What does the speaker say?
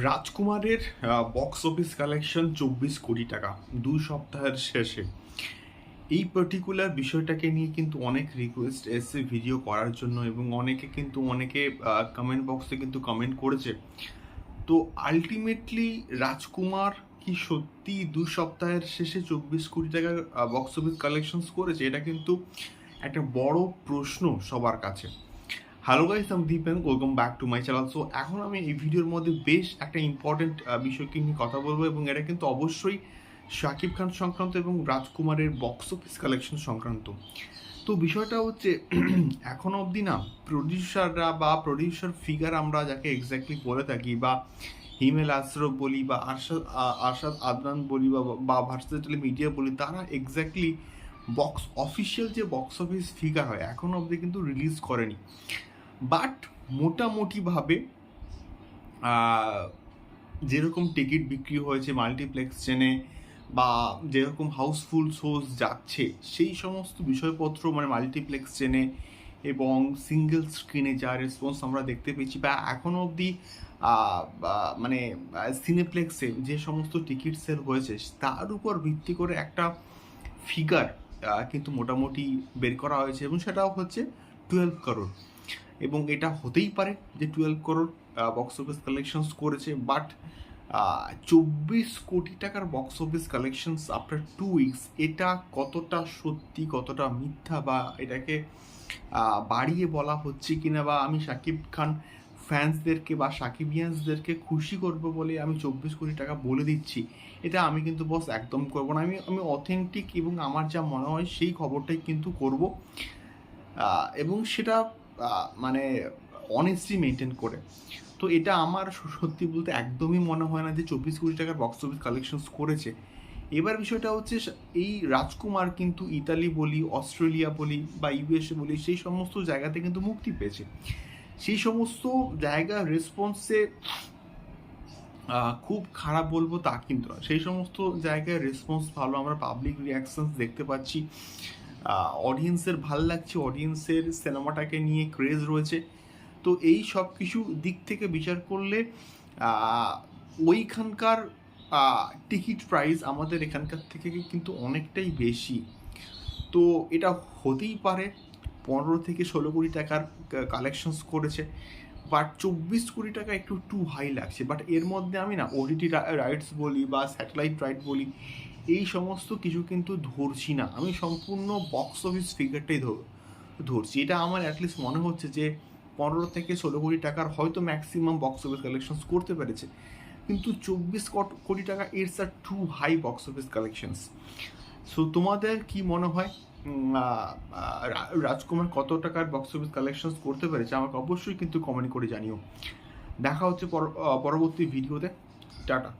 রাজকুমারের box office collection চব্বিশ কোটি টাকা দুই সপ্তাহের শেষে। এই পার্টিকুলার বিষয়টাকে নিয়ে কিন্তু অনেক রিকোয়েস্ট এসে ভিডিও করার জন্য এবং অনেকে কিন্তু, অনেকে কমেন্ট বক্সে কিন্তু কমেন্ট করেছে। তো আলটিমেটলি রাজকুমার কি সত্যি দু সপ্তাহের শেষে চব্বিশ কোটি টাকার বক্স অফিস কালেকশনস করেছে? এটা কিন্তু একটা বড় প্রশ্ন সবার কাছে। হ্যালো গাইস আমি Dipen welcome back to my channel so এখন আমি এই ভিডিওর মধ্যে বেশ একটা ইম্পর্টেন্ট বিষয়কে নিয়ে কথা বলব এবং এটা কিন্তু অবশ্যই শাকিব খান সংক্রান্ত এবং রাজকুমারের বক্স অফিস কালেকশন সংক্রান্ত। তো বিষয়টা হচ্ছে, এখনও অবধি না প্রডিউসাররা বা প্রডিউসার ফিগার আমরা যাকে এক্স্যাক্টলি বলে থাকি বা হিমেল আশরফ বলি বা আরশাদ আরশাদ আদনান বলি বা ভার্সেটালি মিডিয়া বলি, তারা এক্স্যাক্টলি বক্স অফিসিয়াল যে বক্স অফিস ফিগার হয়, এখনও অবধি কিন্তু রিলিজ করেনি। বাট মোটামুটিভাবে যেরকম টিকিট বিক্রি হয়েছে মাল্টিপ্লেক্স চেনে বা যেরকম হাউসফুল শোজ যাচ্ছে, সেই সমস্ত বিষয়পত্র মানে মাল্টিপ্লেক্স চেনে এবং সিঙ্গেল স্ক্রিনে যা রেসপন্স আমরা দেখতে পেয়েছি, বা এখনও অবধি মানে সিনেপ্লেক্সে যে সমস্ত টিকিট সেল হয়েছে, তার উপর ভিত্তি করে একটা ফিগার কিন্তু মোটামুটি বের করা হয়েছে এবং সেটাও হচ্ছে টুয়েলভ করোড় এবং এটা হতেই পারে যে twelve crore box office collections করেছে বাট চব্বিশ কোটি টাকার box office collections after two weeks এটা কতটা সত্যি, কতটা মিথ্যা বা এটাকে বাড়িয়ে বলা হচ্ছে কিনা বা আমি শাকিব খান ফ্যান্সদেরকে বা সাকিবিয়ান্সদেরকে খুশি করব বলে আমি চব্বিশ কোটি টাকা বলে দিচ্ছি, এটা আমি কিন্তু বস একদম করব না। আমি আমি অথেন্টিক এবং আমার যা মনে হয় সেই খবরটাই কিন্তু করব। এবং সেটা মানে অনেস্টলি মেনটেন করে। তো এটা আমার সত্যি বলতে একদমই মনে হয় না যে চব্বিশ কোটি টাকার বক্স অফিস কালেকশনস করেছে। এবার বিষয়টা হচ্ছে এই রাজকুমার কিন্তু ইতালি বলি, অস্ট্রেলিয়া বলি বা ইউএসএ বলি, সেই সমস্ত জায়গাতে কিন্তু মুক্তি পেয়েছে। সেই সমস্ত জায়গার রেসপন্সে খুব খারাপ বলব তা কিন্তু না সেই সমস্ত জায়গায় রেসপন্স ভালো, আমরা পাবলিক রিয়াকশনস দেখতে পাচ্ছি। অডিয়েন্সের ভালো লাগছে অডিয়েন্সের সিনেমাটাকে নিয়ে ক্রেজ রয়েছে। তো এই সব কিছু দিক থেকে বিচার করলে ওইখানকার টিকিট প্রাইস আমাদের এখানকার থেকে কিন্তু অনেকটাই বেশি। তো এটা হতেই পারে, পনেরো থেকে ষোলো কোটি টাকার কালেকশনস করেছে। বাট চব্বিশ কোটি টাকা একটু টু হাই লাগছে। বাট এর মধ্যে আমি না ওটিটি রাইটস বলি বা স্যাটেলাইট রাইট বলি এই সমস্ত কিছু কিন্তু ধরছি না। আমি সম্পূর্ণ বক্স অফিস ফিগারটাই ধর- ধরছি। এটা আমার অ্যাটলিস্ট মনে হচ্ছে যে পনেরো থেকে ষোলো কোটি টাকার হয়তো ম্যাক্সিমাম বক্স অফিস কালেকশনস করতে পেরেছে। কিন্তু চব্বিশ কোটি টাকা it's are too high box office collections so তোমাদের কি মনে হয়? রাজকুমার কত টাকার বক্স অফিস কালেকশনস করতে পেরেছে? আমাকে অবশ্যই কিন্তু কমেন্ট করে জানিও। দেখা হচ্ছে পর- পরবর্তী ভিডিওতে টাটা।